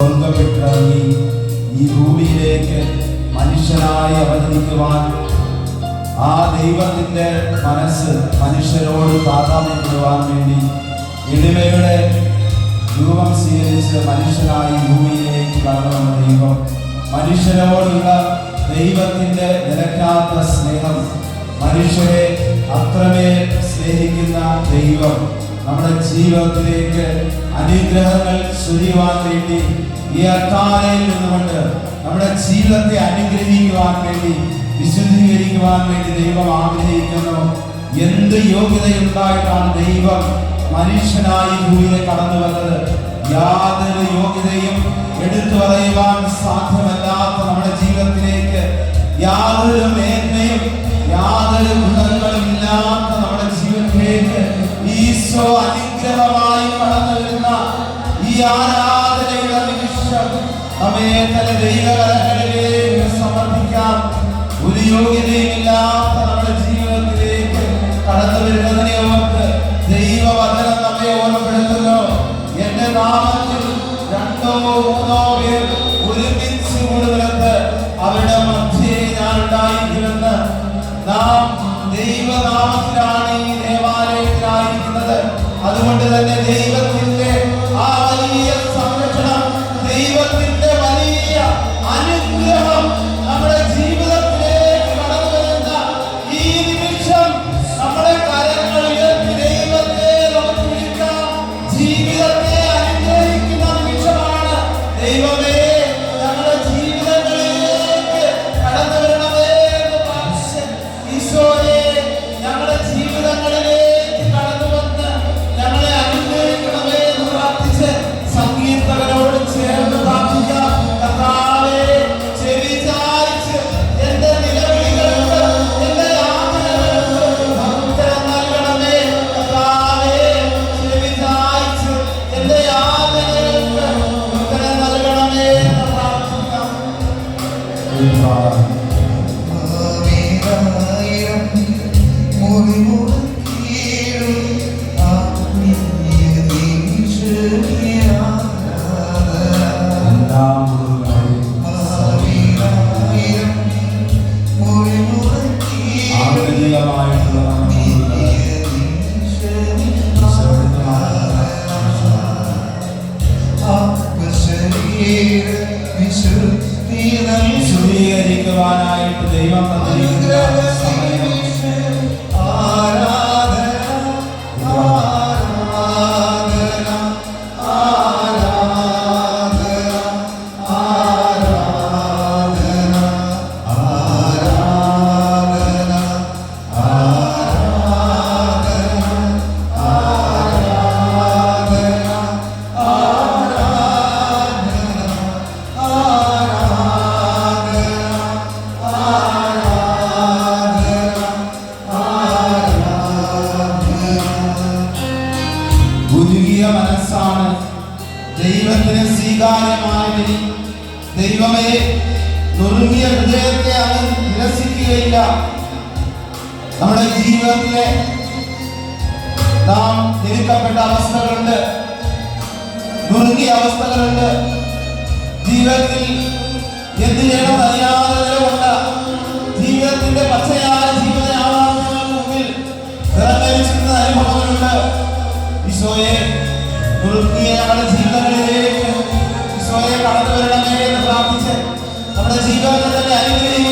സ്വർഗമിട്ടിറങ്ങി ഈ ഭൂമിയിലേക്ക് മനുഷ്യനായി അവതരിക്കുവാൻ ആ ദൈവത്തിന്റെ മനസ്സ് മനുഷ്യരോട് താതാമ്യപ്പെടുവാൻ വേണ്ടി എളിമയുടെ രൂപം സ്വീകരിച്ച് മനുഷ്യനായി ഭൂമിയിലേക്ക് കടന്നു ദൈവം മനുഷ്യരോടുള്ള ദൈവത്തിന്റെ നിലയ്ക്കാത്ത സ്നേഹം മനുഷ്യരെ അത്രമേൽ സ്നേഹിക്കുന്ന ദൈവം നമ്മുടെ ജീവിതത്തിലേക്ക് അനുഗ്രഹങ്ങൾ ചൊരിയുവാൻ വേണ്ടി ഈ അത്താലയിൽ നിന്നുകൊണ്ട് നമ്മുടെ ജീവിതത്തെ അനുഗ്രഹിക്കുവാൻ വേണ്ടി വിശുദ്ധീകരിക്കുവാൻ വേണ്ടി ദൈവം ആഗ്രഹിക്കുന്നു. എന്ത് യോഗ്യതയുണ്ടായിട്ടാണ് ദൈവം മനുഷ്യനായി ഭൂമിയിലെ കടന്നു വന്നത്? യാതൊരു യോഗ്യതയും എടുത്തു പറയുവാൻ സാധ്യമല്ലാത്ത നമ്മുടെ ജീവിതത്തിലേക്ക് യാതൊരു മേന്മയും ആരാധനയുടെ നിമിഷം നമ്മെ തന്നെ ദൈവകരങ്ങളിലേക്ക് സമർപ്പിക്കാം. ഒരു യോഗ്യതയുമില്ലാത്ത നമ്മുടെ ജീവിതത്തിലേക്ക് കടന്നു വരുന്നതിനെ ഓർത്ത് ദൈവവചനം നമ്മെ ഓർമ്മപ്പെടുത്തുന്നു. എന്റെ നാമത്തിൽ രണ്ടോ മൂന്നോ പേർ ഒരുമിച്ച് കൂടുന്നിടത്ത് അവരുടെ മധ്യേ ഞാൻ ഉണ്ടായിരിക്കുമെന്ന് നാം വിശുദ്ധി നൽകി ദൈവം തന്നിരിക്കുന്ന സമയം ദൈവത്തിന് സ്വീകാര്യമായതിന് ദൈവമേ നുറുങ്ങിയ ഹൃദയത്തെ അവൻ നിരസിക്കുകയില്ല. നമ്മുടെ ജീവിതത്തിലെ നാം തിരുക്കപ്പെട്ട അവസ്ഥകളുണ്ട്. നുറുങ്ങിയ അവസ്ഥകളുണ്ട്. ജീവിതത്തിൽ എന്ത് ചെയ്യണം അറിയാതെ നിലകൊണ്ട് ജീവിതത്തിന്റെ പച്ചയായ ജീവിത യാഥാർത്ഥ്യങ്ങൾക്ക് മുമ്പിൽ നിറഞ്ഞിരിക്കുന്ന അനുഭവങ്ങളുണ്ട്. ഈശോയെ നുറുക്കിയ ഞങ്ങളുടെ ജീവിതങ്ങളിലേക്ക് സ്വയം കടന്നു വരണമേ എന്ന് പ്രാർത്ഥിച്ച് നമ്മുടെ ജീവിതത്തെ തന്നെ അനുഗ്രഹിക്കുവാനായി